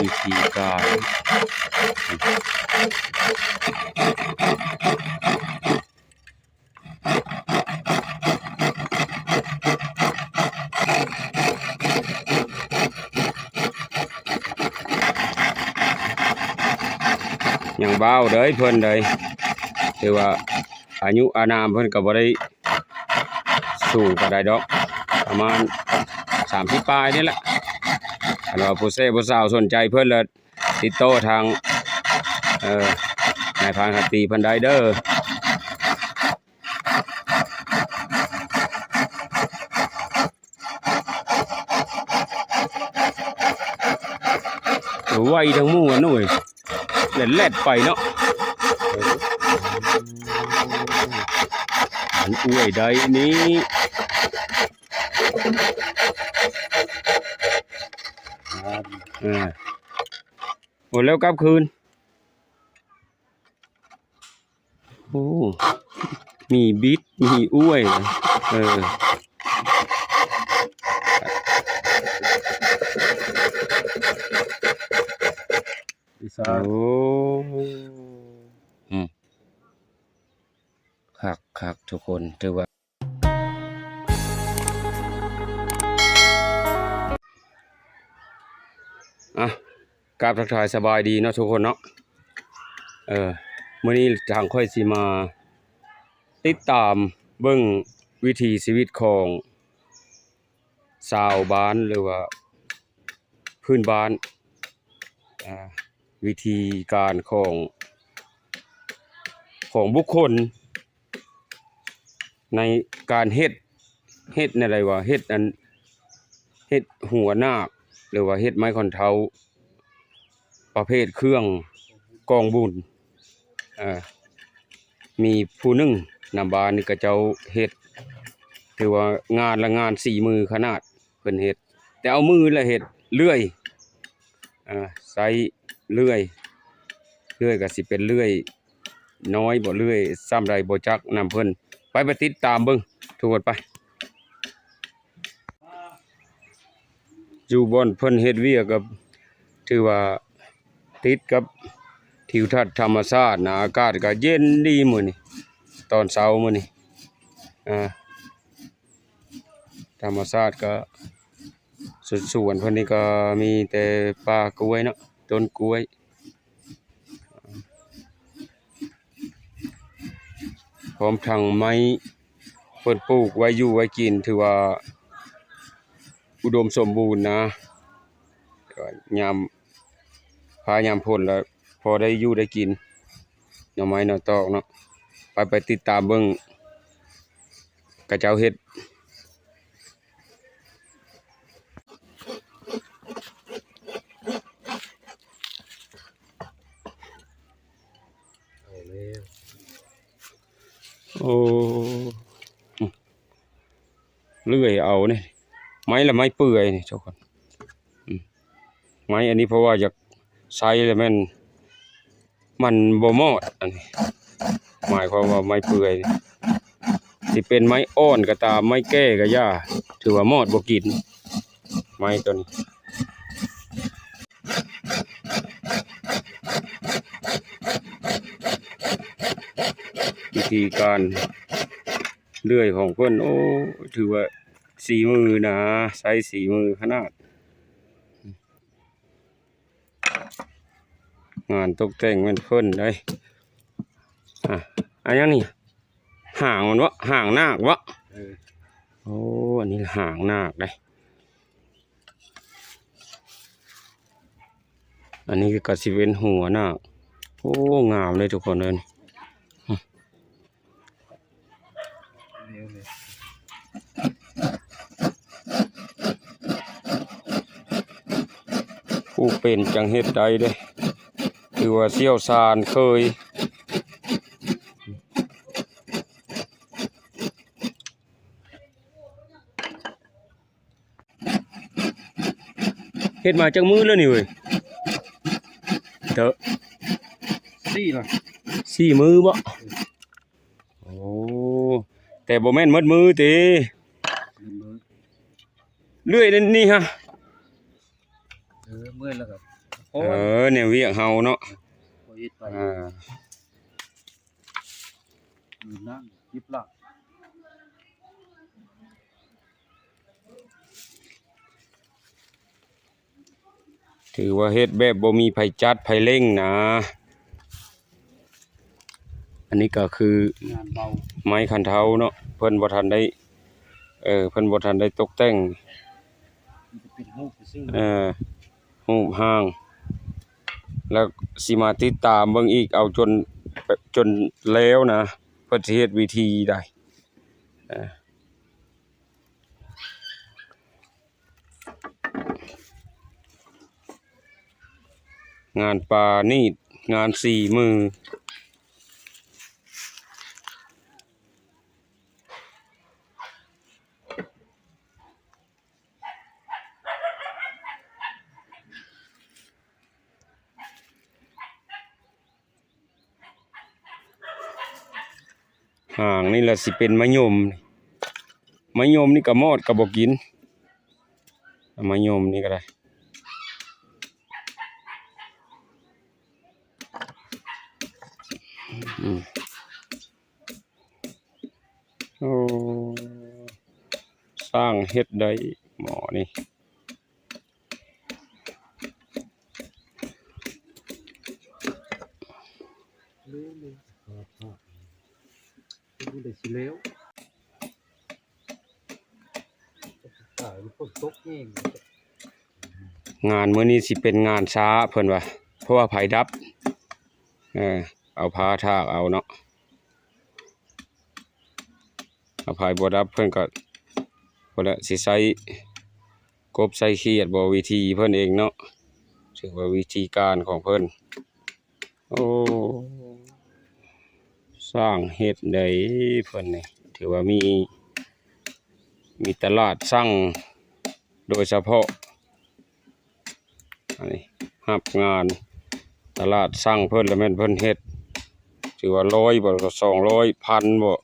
วิธีการยังเบาเด้ยเพิ่นเด้ยถือว่าอายุอานามเพิ่นก็บ่ได้สูงปานใดดอก ประมาณ30ปลายนี่แหละ อันว่าผู้เซ่ผู้สาวสนใจเพิ่อนเลยติดต่อทางเอ่อนายพานคตีพิ่นไดเดอโอ้ไวทั้งมู่อะหน่อยเล่นแลดไปเนาะอันอวยใดนี้ ออหมดแล้วกลับคืนโอ้มีบิดมีอ้วย เอออีสาโอ้นอืมคักคักทุกคนถือว่า ราบทักทายสบายดีเนาะทุกคนเนาะ เออมื้อนี้ทางค่อยสิมา ติดตามเบิ่งวิถีชีวิตของชาวบ้านหรือว่า พื้นบ้าน วิธีการของของบุคคล ในการเฮ็ดเฮ็ดในอะไรวะเฮ็ดอันเฮ็ดหัวนาคหรือว่าเฮ็ดไม้คอนเทา ประเภทเครื่องกองบุญมีผู้นึ่งนำบานนี่ก็เจ้าเฮ็ดถือว่างานละงานสี่มือขนาดเพิ่นเฮ็ด แต่เอามือละเฮ็ดเลื่อยอใช้เลื่อยเลื่อยก็สิเป็นเลื่อยน้อยบ่เลื่อยซ้ำใดบ่จักนำเพิ่นไปไปติดตามเบิ่งทุกคนไปอยู่บอนเพิ่นเฮ็ดเวียกับถือว่า ติดกับทิวทัศน์ธรรมชาตินะอากาศก็เย็นดีมื้อนี้ตอนเช้ามื้อนี้อ่าธรรมชาติก็สุดสวนเพิ่นนี่ก็มีแต่ป่ากล้วยเนาะต้นกล้วยพร้อมทั้งไม้เพิ่นปลูกไว้อยู่ไว้กินถือว่าอุดมสมบูรณ์นะยาม พายามพ้นแล้วพอได้อยู่ได้กินหน่อไม้หน่อตอกเนาะไปไปติดตามเบิ่งกระเจ้าเฮ็ดโอ้เลื่อยเอานี่ไม้ละไม้เปื่อยนี่เจ้าคนไม้อันนี้เพราะว่าอยาก ใช้แล้วม่นมันบ่มอดอันนี้หมายความว่าไม้เปื่อยนี่สิเป็นไม้อ่อนก็ตามไม้แก้ก็ย่าถือว่ามอดบ่กิน ไม้ตัวนี้วิธีการเลื่อยของเพิ่นโอ้ถือว่าสีมือนะใช้สีมือขนาด งานตกแต่งแมันเพิ่นได้อะอันยังนี่ห่างมันวะห่างนาควะเออโอ้อันนี้ห่างนาคได้อันนี้คือกระสิเวนหัวนาคโอ้งามเลยทุกคนเลยเร็วเลยผู้เป็นจังเฮ็ดใดเด้ คือว่าเชี่ยวชาญเคยเฮ็ดมาจังมือแล้วนี่เว้ยเด้อสี่หน่อยสี่มือบ่โอ้แต่บ่แม่นหมดมือติลืมมือเลื่อยนั่นนี่ฮะเออเมื่อยแล้วครับโอ้ เอยอเนี่ยเวียกเฮาเนาะโอ้ยไปอ่ามือนั่งยิบหลักถือว่าเฮ็ดแบบบ่มีไผจัดไผเร่งนะ อันนี้ก็คืองานเบาไม้คันเท้าเนาะเพิ่นบ่ทันได้ เออเพิ่นบ่ทันได้ตกแต่งมันจะเป็นรูปซื่อเออรูปห้าง แล้วสิมาติดตามเบิ่งอีกเอาจนจนแล้วนะเพิ่นสิเทศวิธีได้งานปานีดงานสี่มือ ห่างนี่แหละสิเป็นมะยมมะยมนี่ก็มอดก็บ่กินมะยมนี่ก็ได้โอ้สร้างเฮ็ดได้หมอนี่ ๆเร็วเลยครับครับดู ได้สิเร็วตายมันฝนตกเองงานมื้อนี้สิเป็นงานช้าเพิ่นว่าเพราะว่าไผดับ เออเอาพาทากเอาเนาะเอาไผบ่ดับเพิ่นก็บ่ละสิใช้กบใส่เขียดบ่วิธีเพิ่นเองเนาะถือว่าวิธีการของเพิ่นโอ้ สร้างเฮ็ดได้เพิ่นนี่ถือว่ามี มีตลาดสั่งโดยเฉพาะอันนี้รับงานตลาดสั่งเพิ่นแล้วแม่นเพิ่นเฮ็ดถือว่าร้อยบ่ก็สองร้อยพันบ่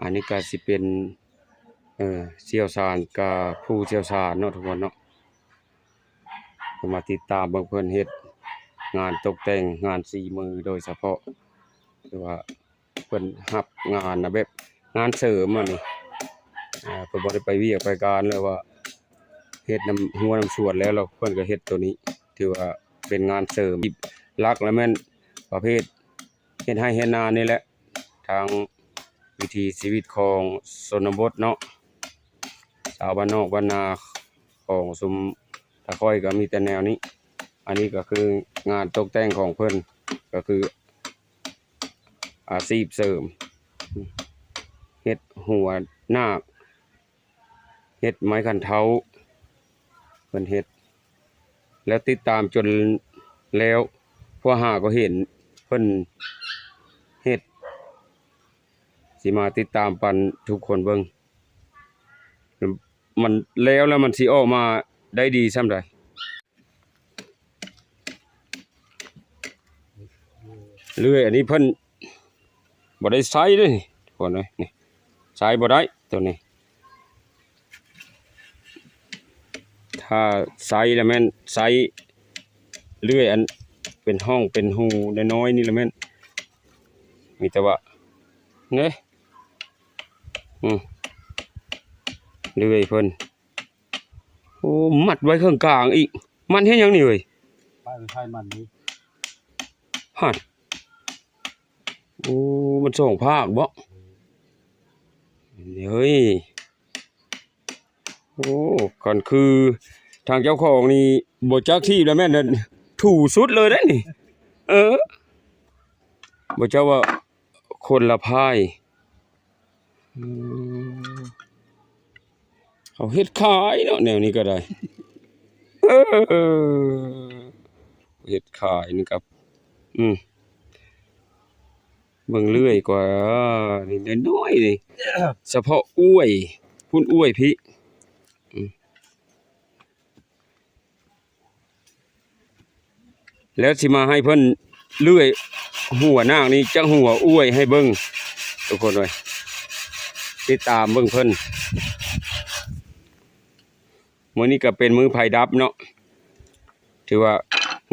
อันนี้ก็สิเป็นเออเชี่ยวชาญกับผู้เชี่ยวชาญเนาะทุกคนเนาะ ก็มาติดตามเบิ่งเพิ่นเฮ็ดงานตกแต่งงานสีมือโดยเฉพาะหรือว่าเพิ่นรับงานนะแบบงานเสริมอันนี้อ่าเพิ่นบ่ได้ไปเวียกไปการเลยว่าเฮ็ดน้ำหัวน้ำสวนแล้วเราเพิ่นก็เฮ็ดตัวนี้ถือว่าเป็นงานเสริมลักแล้วแม่นประเภทเฮ็ดให้เฮ็ดนานี่แหละทางวิถีชีวิตของชนบทเนาะชาวบ้านนอกบ้านนาของสุม ตะค่อยก็มีแต่แนวนี้ อันนี้ก็คืองานตกแต่งของเพิ่นก็คืออาชีพเสริมเฮ็ดหัวหน้าเฮ็ดไม้คันเท้าเพิ่นเฮ็ด แล้วติดตามจนแล้วพวกหาก็เห็นเพิ่นเฮ็ดสิมาติดตามปันทุกคนเบิ่งมันแล้วแล้วมันสิออกมา ได้ดีส่ำใดเรื่อยอันนี้เพิ่นบ่ได้ใช้ด้นี่ทุกคนเอ้ยนี่ใช้บ่ได้ตัวนี้ ถ้าไซส์แล้วแม่นไซส์เลื่อยอันเป็นห้องเป็นหูน้อยๆนี่ละแม่นมีแต่ว่าเนี่ยอืมเลื่อยเพิ่น โอ้มัดไว้ข้างกลางอีก มันเฮ็ดหยังนี่เว้ยป้ายเป็นไฟมันนี่ฮัดโอ้มันส่งภาคบ่เฮ้ยโอ้ก่อนคือทางเจ้าของนี่บ่จักที่แล้วแม่นนั่นถูสุดเลยได้นี่ เออบ่เจ้าว่าคนละพายอืม เขาเฮ็ดขายเนาะแนวนี้ก็ได้เออเฮ็ดขายนี่ครับ อืมเบิ่งเรื่อยกว่านี่น้อยๆนี่เฉพาะอ้วย พุ่นอ้วยพี่แล้วสิมาให้เพิ่นเลื่อยหัวนางนี่จังหัวอ้วยให้เบิ่งทุกคนเลยติดตามเบิ่งเพิ่น มื้อนี้ก็เป็นมือไผ่ดับเนาะถือว่า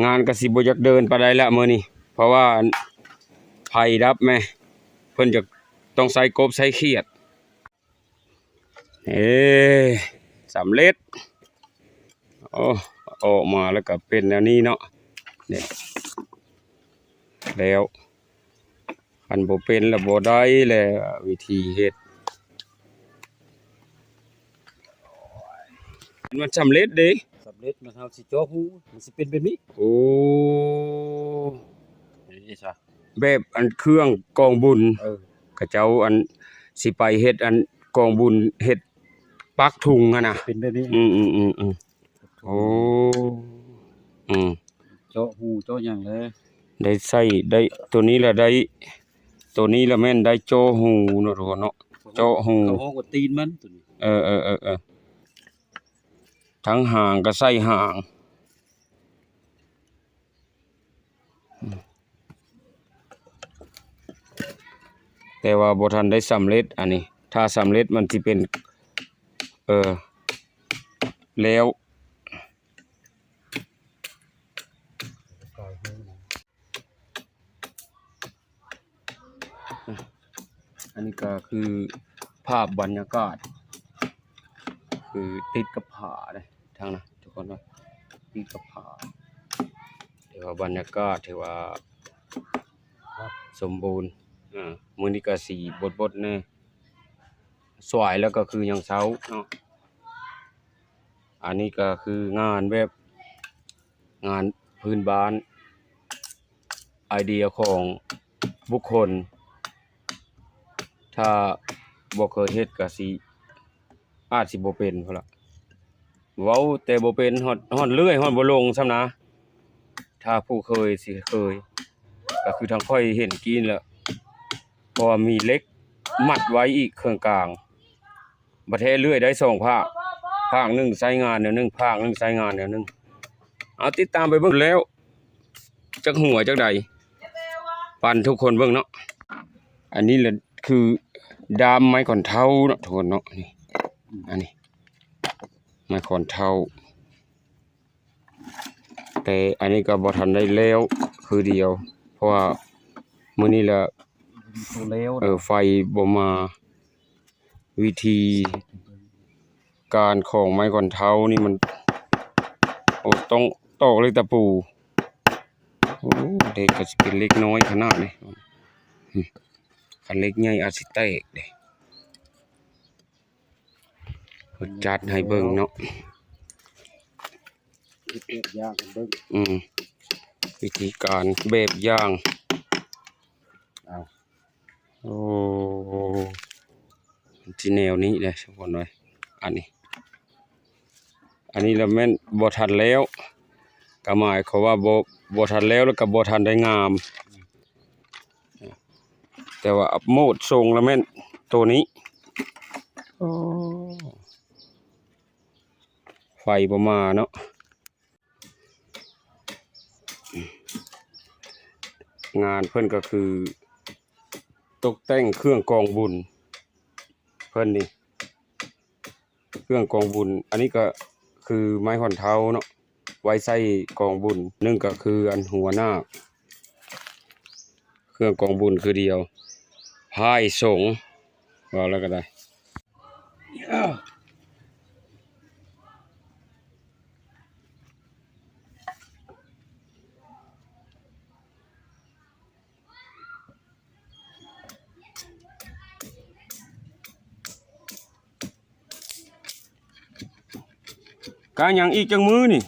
งานก็สิบ่อยากเดินไปานใดละมื้อนี้เพราะว่าไผ่ดับแม่เพิ่นจะต้องใส่กบใส่เขียดเอ้สำเร็จโอ้ออกมาแล้วก็เป็นแนวนี้เนาะเนี่ยแล้วคันโบเป็นแล้วบ่ได้แล้ววิธีเฮ็ด มันสำเร็จเด้สำเร็จมันเฮาสิจ่อหูมันสิเป็นแบบนี้ โอ้นี่ซะแบบอันเครื่องกองบุญเออเขาเจ้าอันสิไปเฮ็ดอันกองบุญเฮ็ดปักถุงอะนะเป็นแบบนี้อืมอืมอืมอืมโอ้อืมเจาะหูเจาะหยังเลยได้ใส่ได้ตัวนี้ละได้ ตัวนี้ละแม่นได้โจหูเนาะทุกคนเนาะเจาะหูเขาห้องว่าตีนมันตัวนี้เออเออเออเออ ทั้งห่างก็ใส่ห่าง แต่ว่าบทันได้สำเร็จอันนี้ ถ้าสำเร็จมันสิเป็น เออแล้วอันนี้ก็คือภาพบรรยากาศ คือติดกับผาเลยทางนะทุกคนว่าติดกับผาถือว่าบรรยากาศถือว่าสมบูรณ์อ่ามือนี้ก็สีบดบดๆแน่สวยแล้วก็คือยังเช้าเนาะอันนี้ก็คืองานแบบงานพื้นบ้าน ไอเดียของบุคคล ถ้าบ่เคยเฮ็ดก็สิ อาจสิบ่เป็นพุ่นล่ะเว้าแต่บ่เป็นฮอดฮอดเลื่อยฮอดบ่ลงซ้ำนะ ถ้าผู้เคยสิเคย ก็คือทางค่อยเห็นกินแล้วพราะว่ามีเล็กมัดไว้อีกเครื่องกลางประเทศเลื่อยได้สองภาคภาคหนึ่งใช้งานเดี๋ยวหนึ่งภาคหนึ่งใช้งานเดี๋ยวหนึ่งเอาติดตามไปเบิ่งแล้วจักหัวจักใดปันทุกคนเบิ่งเนาะอันนี้แหละคือดามไม้ขอนเท้าเนาะทุกคนเนาะนี่ อันนี้ไม้ขอนเท้าแต่อันนี้ก็บ่ทันได้แล้วคือเดียว เพราะว่ามื้อนี้ละตัวแล้วเออไฟบ่มา วิธี การของไม้ก่อนเท้านี่มันโอ้ต้องตอกเลยตะปูโอ้เด็กก็สิเป็นเล็กน้อยขนาดนี้อืมคันเล็กใหญ่อาจสิแตกเด้เพิ่น จัดให้เบิ่งเนาะเฮ็ดยากกันเบิ่งอืมวิธีการแบบอย่างเอาโอ้ที่แนวนี้เลยทุกคนเลยอันนี้ อันนี้เราแม่นบ่ทันแล้วก็หมายเขามว่าบ่บ่ทันแล้วแล้วก็บ่ทันได้งาม แต่ว่าอัปโมดทรงแล้วแม่นตัวนี้โอ้ไฟบ่มาเนาะงานเพิ่นก็คือ ตกแต่งเครื่องกองบุญ เพิ่นนี่ เครื่องกองบุญ อันนี้ก็คือไม้ขอนเท้าเนาะไว้ใส่กองบุญนึ่งก็คืออันหัวหน้า เครื่องกองบุญคือเดียวพายสงว่าแล้วก็ได้ กาหยังอีกจังมือนี่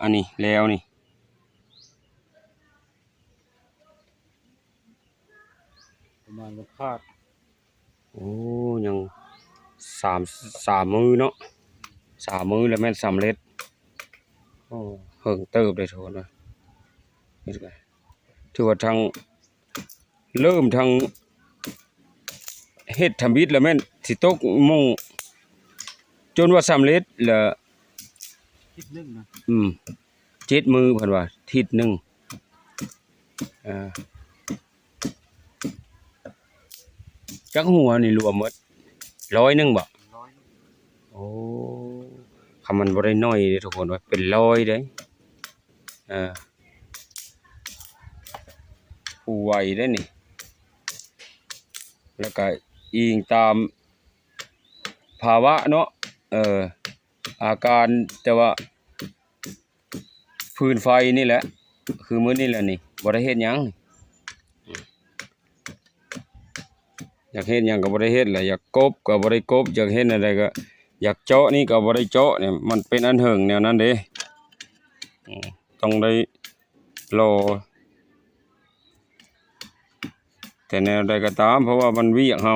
อันนี้แล้วนี่ประมาณว่าคาด โอ้ยังสามสามมือเนาะสามมือแล้วแม่นสำเร็จโอ้เฮิงเติบเลยโทนว่านี่ก็ถือว่าทางเริ่มทางเฮ็ดทำบิดแล้วแม่นสิตกมง จนว่าสำเร็จแล้วคิดนึงนะอืมเจ็ดมือเพิ่นว่า ทิศหนึ่งอ่าจักหัวนี่รวมหมดร้อยหนึงบ่ร้อยโอ้คำมันบ่ได้น้อยเด้ทุกคนว่าเป็นร้อยเด้เออผู้ไหวได้นี่ แล้วก็อิงตามภาวะเนาะ เอ่ออาการแต่ว่าพื้นไฟนี่แหละ คือมื้อนี่แหละนี่บ่ได้เฮ็ดหยังอยากเฮ็ดหยังก็บ่ได้เฮ็ดแหละอยากกบก็บ่ได้กบอยากเฮ็ดอะไรก็ อยากเจาะนี่ก็บ่ได้เจาะเนี่ยมันเป็นอันเหิงแนวนั้นเด้ต้องได้รอแต่แนวใดก็ตาม เพราะว่ามันวียกเฮา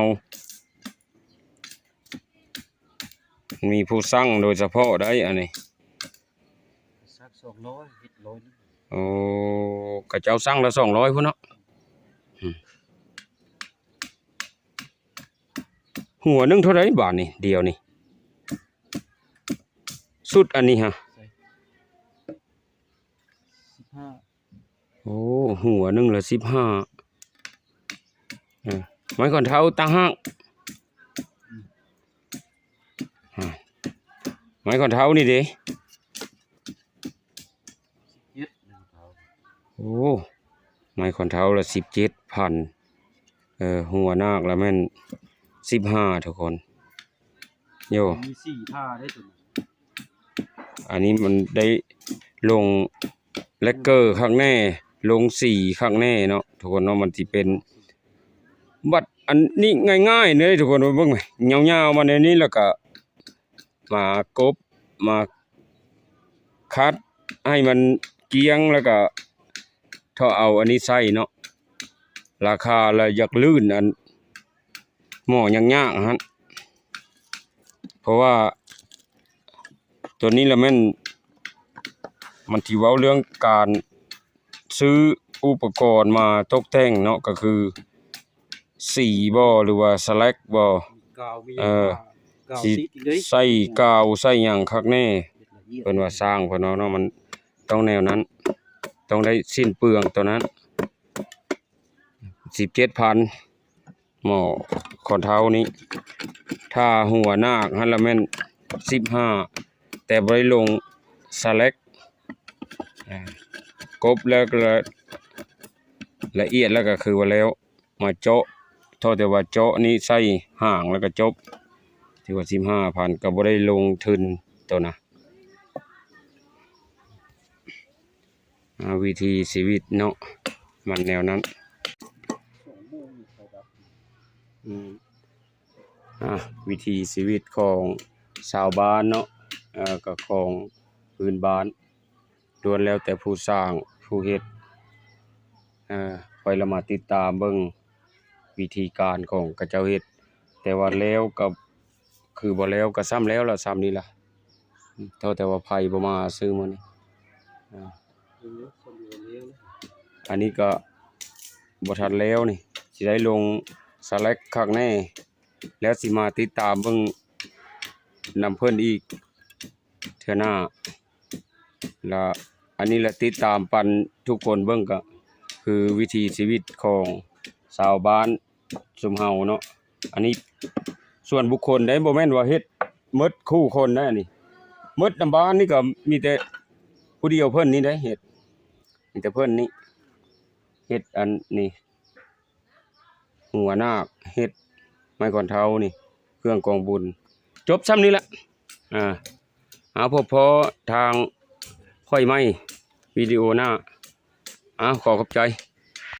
มีผู้สั่งโดยเฉพาะได้อันนี้สักสองร้อยเฮ็ดร้อยหนึงโอ้กระเจ้าสั่งละ200พุ่นเนาะอืมหัวหนึงเท่าไหร่บาทนี่เดียวนี่สุดอันนี้ฮะสิบห้าโอ้หัวหนึ่งละสิบห้าไม้ก่อนเท้าตั้งห้างอ่า ไม้ก่อนเท้านี่เด้เย็ดหนึ่งเท้าโอ้ไม้ก่อนเท้าละสิบเจ็ดพันเออหัวนาคละแม่นสิบห้าทุกคนโยมีสี่ท่าได้ตัวนั้นอันนี้มันได้ลงเลกเกอร์ข้างแน่ ลงสี่ข้างแน่เนาะทุกคนเนาะมันสิเป็น บัดอันนี้ง่ายๆเลยทุกคนเบิ่งไหมยาวๆมาในนี้แล้วก็ มากบมาคัดให้มันเกรียงแล้วก็ถ้าเอาอันนี้ใส่เนาะราคาละอยากลื่นอันหม้อยังยากฮะเพราะว่าตัวนี้ละแม่นมันที่เว้าเรื่องการซื้ออุปกรณ์มาตกแต่งเนาะก็คือสีบ่หรือว่าสแลกบ่มีกาวมีเออกาว สิซีดอีกเลยใส่กาวใส่หยังคักแน่เฮ็ดละเอียดเพิ่นว่าสร้างเพิ่นเนาะเนาะมันต้องแนวนั้น ต้องได้สิ้นเปลืองตัวนั้น17,000หม้อขอนเท้านี้ ถ้าหัวนาคหั่นละแม่น15แต่บ่ได้ลงสแลกอ่ากบแล้วก็ละเอียดแล้วก็คือว่าแล้ว มาเจาะเท่าแต่ว่าเจาะนี่ใส่ห่างแล้วก็จบ ที่ว่าสิบห้าพันก็บ่ได้ลงทุนตัวนะวิธีชีวิตเนาะมันแนวนั้นอ่าวิธีชีวิตของชาวบ้านเนาะเอ่อก็ของพื้นบ้านล้วนแล้วแต่ผู้สร้างผู้เฮ็ดเอ่อคอยละมาติดตามเบิ่งวิธีการของกระเจ้าเฮ็ดแต่ว่าแล้วก็ คือบ่แล้วก็ซ้ำแล้วล่ะซ้ำนี่ล่ะเท่าแต่ว่าไผบ่มาซื้อมื้อนี้อ่าเลี้ยวสำรวจเลี้ยวนะอันนี้ก็บ่ทันแล้วนี่สิได้ลงสแลกข้างแน่ แล้วสิมาติดตามเบิ่งนำเพิ่นอีกเทื่อหน้าล้วอันนี้ละติดตามปันทุกคนเบิ่งก็คือวิถีชีวิตของชาวบ้านชุมเฮาเนาะอันนี้ ส่วนบุคคลได้บ่แม่นว่าเฮ็ดหมดคู่คนนะนี่หมดนำบ้านนี่ก็มีแต่ผู้เดียวเพิ่นนี่ได้เฮ็ดมีแต่เพิ่นนี่เฮ็ดอันนี้หัวนาคเฮ็ดไม้ก่อนเท้านี่ เครื่องกองบุญ จบซ้ำนี้ละอ่าเอาพบพอทางค่อยไม่วิดีโอหน้าอ่าขอขอบใจ